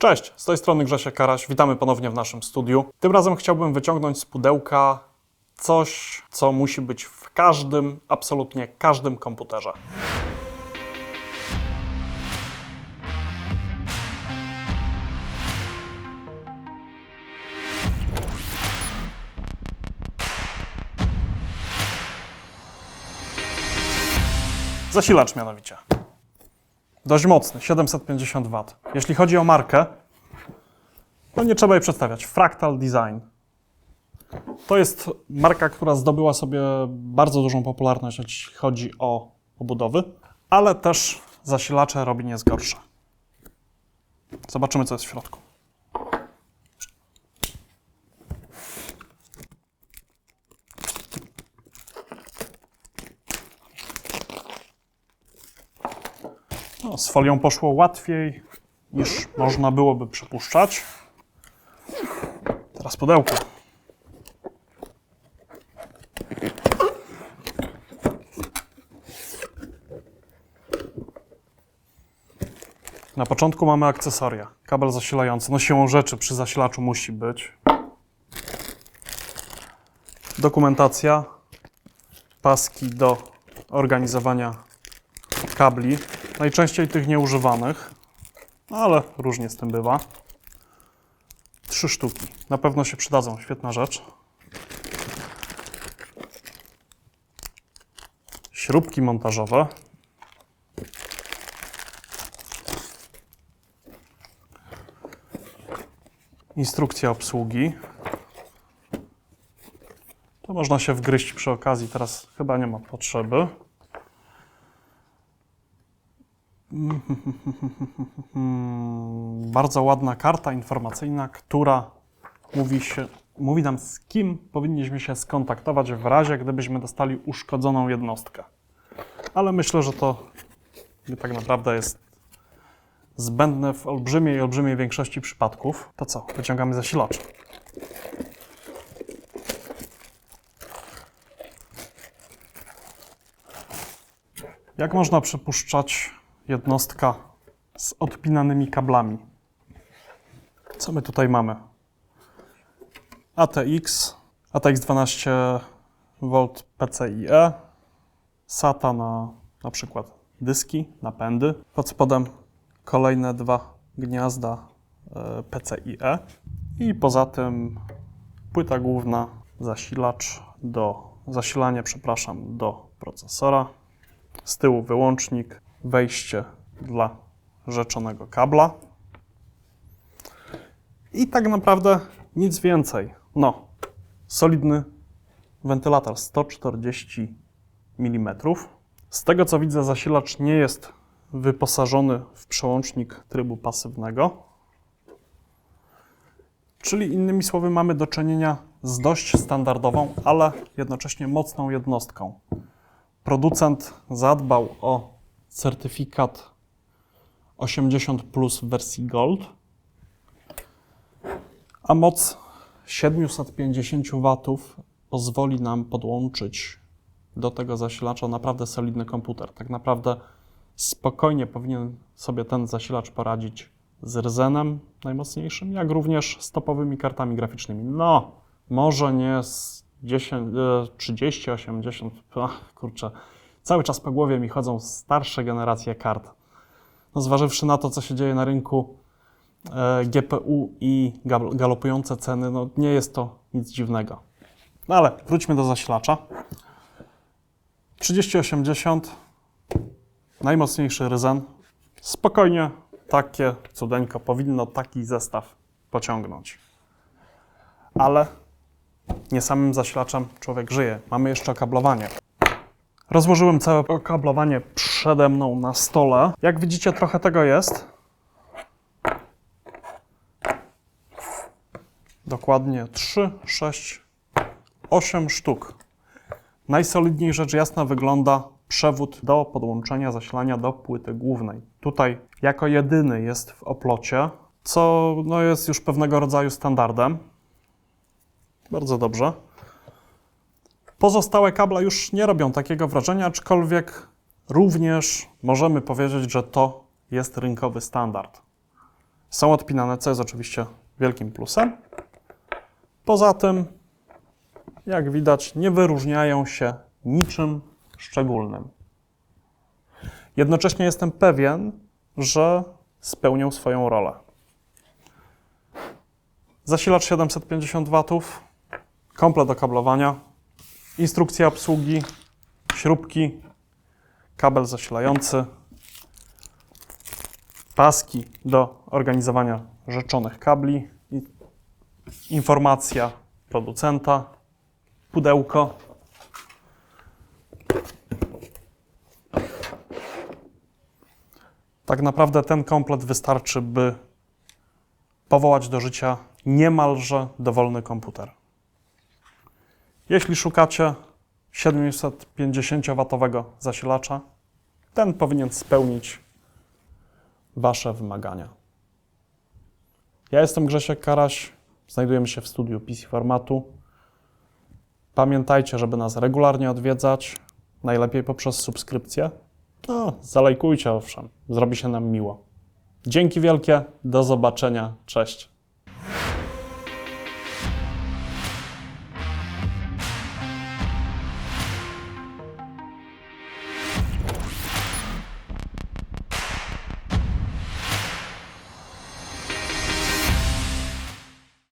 Cześć, z tej strony Grzesiek Karaś, witamy ponownie w naszym studiu. Tym razem chciałbym wyciągnąć z pudełka coś, co musi być w każdym, absolutnie każdym komputerze. Zasilacz mianowicie. Dość mocny, 750 W. Jeśli chodzi o markę, to nie trzeba jej przedstawiać. Fractal Design. To jest marka, która zdobyła sobie bardzo dużą popularność, jeśli chodzi o obudowy, ale też zasilacze robi nie z gorsze. Zobaczymy, co jest w środku. Z folią poszło łatwiej niż można byłoby przypuszczać. Teraz pudełko. Na początku mamy akcesoria. Kabel zasilający. No siłą rzeczy przy zasilaczu musi być. Dokumentacja. Paski do organizowania kabli. Najczęściej tych nieużywanych, no ale różnie z tym bywa. Trzy sztuki. Na pewno się przydadzą. Świetna rzecz. Śrubki montażowe. Instrukcja obsługi. To można się wgryźć przy okazji, teraz chyba nie ma potrzeby. Mm, Bardzo ładna karta informacyjna, która mówi, się, mówi nam, z kim powinniśmy się skontaktować w razie, gdybyśmy dostali uszkodzoną jednostkę. Ale myślę, że to tak naprawdę jest zbędne w olbrzymiej, olbrzymiej większości przypadków. To co? Wyciągamy zasilacz. Jak można przypuszczać jednostka z odpinanymi kablami? Co my tutaj mamy? ATX, ATX 12 V PCIe, SATA na na przykład dyski, napędy. Pod spodem kolejne dwa gniazda e, PCIe i poza tym płyta główna, zasilacz do zasilania, przepraszam, do procesora. Z tyłu wyłącznik, wejście dla rzeczonego kabla. I tak naprawdę nic więcej. No, solidny wentylator 140 mm. Z tego co widzę, zasilacz nie jest wyposażony w przełącznik trybu pasywnego. Czyli innymi słowy, mamy do czynienia z dość standardową, ale jednocześnie mocną jednostką. Producent zadbał o certyfikat 80 plus w wersji Gold, a moc 750 W pozwoli nam podłączyć do tego zasilacza naprawdę solidny komputer. Tak naprawdę spokojnie powinien sobie ten zasilacz poradzić z Rzenem najmocniejszym, jak również z topowymi kartami graficznymi. No, może nie z 10, e, 30, 80, ach, kurczę, cały czas po głowie mi chodzą starsze generacje kart. No, zważywszy na to, co się dzieje na rynku e, GPU i gal- galopujące ceny, no nie jest to nic dziwnego. No ale wróćmy do zasilacza. 3080, najmocniejszy Ryzen. Spokojnie, takie cudeńko powinno taki zestaw pociągnąć. Ale nie samym zasilaczem człowiek żyje. Mamy jeszcze okablowanie. Rozłożyłem całe okablowanie przede mną na stole. Jak widzicie, trochę tego jest. Dokładnie 3, 6, 8 sztuk. Najsolidniej rzecz jasna wygląda przewód do podłączenia zasilania do płyty głównej. Tutaj jako jedyny jest w oplocie, co no jest już pewnego rodzaju standardem. Bardzo dobrze. Pozostałe kable już nie robią takiego wrażenia, aczkolwiek również możemy powiedzieć, że to jest rynkowy standard. są odpinane, co jest oczywiście wielkim plusem. Poza tym, jak widać, nie wyróżniają się niczym szczególnym. Jednocześnie jestem pewien, że spełnią swoją rolę. Zasilacz 750 W, komplet do kablowania, instrukcja obsługi, śrubki, kabel zasilający, paski do organizowania rzeczonych kabli, informacja producenta, pudełko. Tak naprawdę ten komplet wystarczy, by powołać do życia niemalże dowolny komputer. Jeśli szukacie 750W zasilacza, ten powinien spełnić Wasze wymagania. Ja jestem Grzesiek Karaś, znajdujemy się w studiu PC Formatu. Pamiętajcie, żeby nas regularnie odwiedzać, najlepiej poprzez subskrypcję. No, zalajkujcie owszem, zrobi się nam miło. Dzięki wielkie, do zobaczenia, cześć.